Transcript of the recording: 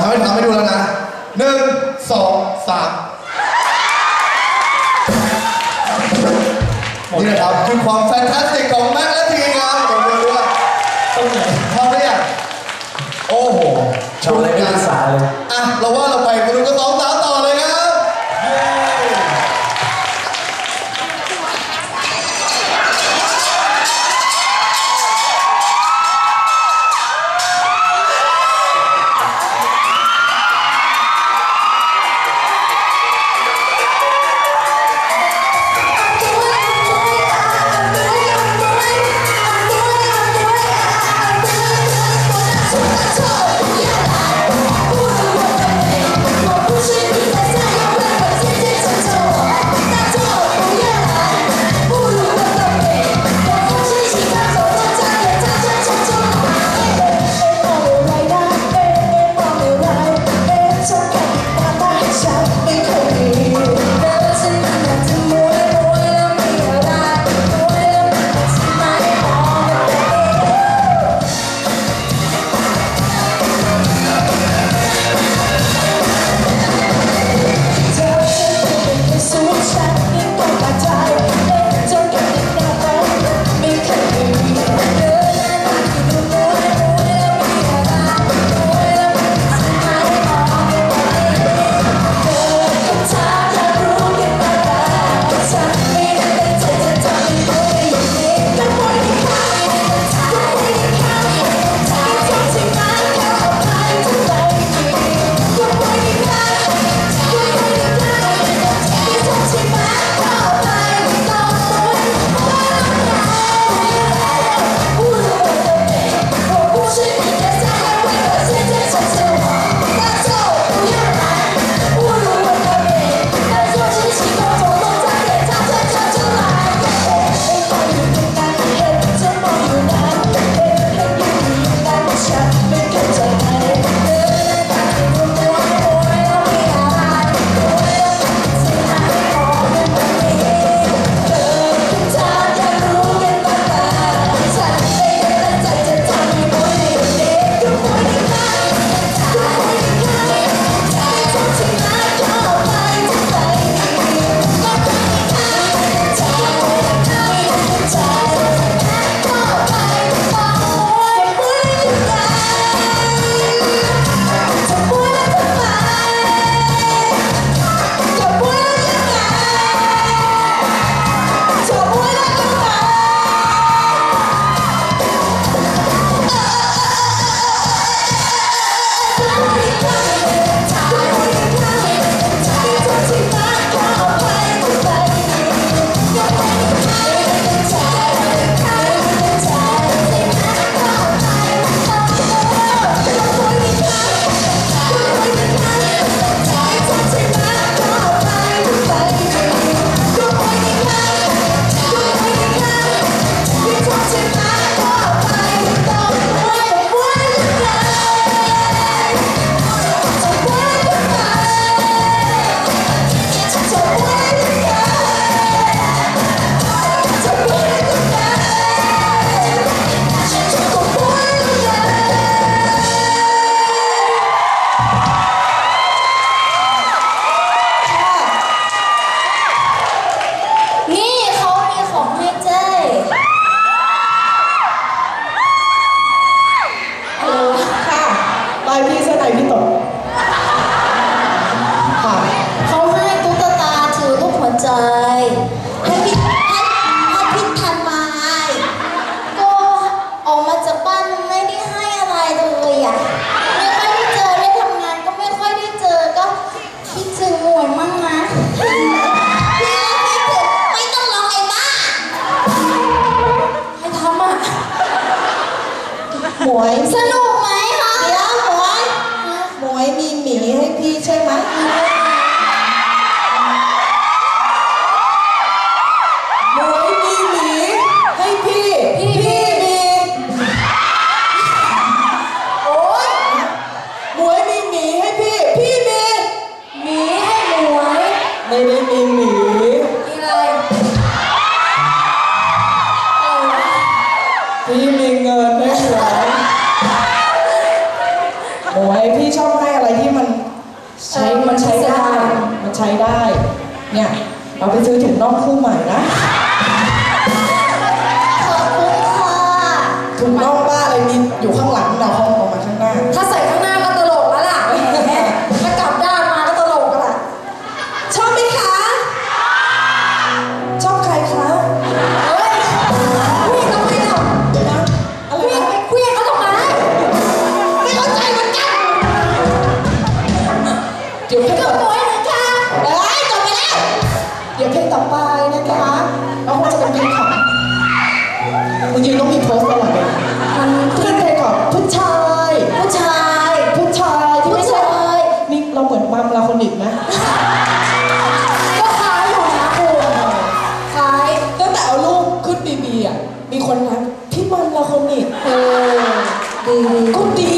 ทำให้ทำให้ดูแล้วนะหนึ่งสองสามนี่นะครับคือความแฟนตาสติกของแม่และทีมงานของเราด้วยตรงไหนพร้อมยังโอ้โหชมรายการสายเลยอะเราว่าเราไป ปันไม่ได้ให้อะไรเลยอะไม่ค่อยได้เจอได้ทำงานก็ไม่ค่อยได้เจอก็คิดถึงหมวยมั่งนะไม่ต้องร้องไอ้บ้าให้ทำอะหมวยสนุกไหมคะเดี๋ยวหมวยหมวยมีหมีให้พี่ใช่ไหม ลิสอินหมีอะไรที่มีเงินไม่สวยโอยพี่ชอบให้อะไรที่มันใช้มันใช้ได้ มันใช้ได้ เนี่ยเราไปซื้อถุงน่องคู่ใหม่นะขอบคุณค่ะถุงน่องบ้าอะไรมีอยู่ข้างหลัง ยวเพลงต่อไปนะคะเราคงจะเป็นเพลงของคุณยืนต้องมีโพสต์ตลอดเลยมันขึ้นเพลงของผู้ชาย ผู้ชาย ผู้ชายที่ไม่ใช่ผู้ชายนี่เราเหมือนมัมลาคนอีกนะก็คล้ายอยู่นะคุณคล้ายตั้งแต่เอารูปขึ้นบีบีอะมีคนทักพี่มัมลาคนอีกเออดีดีก็ดี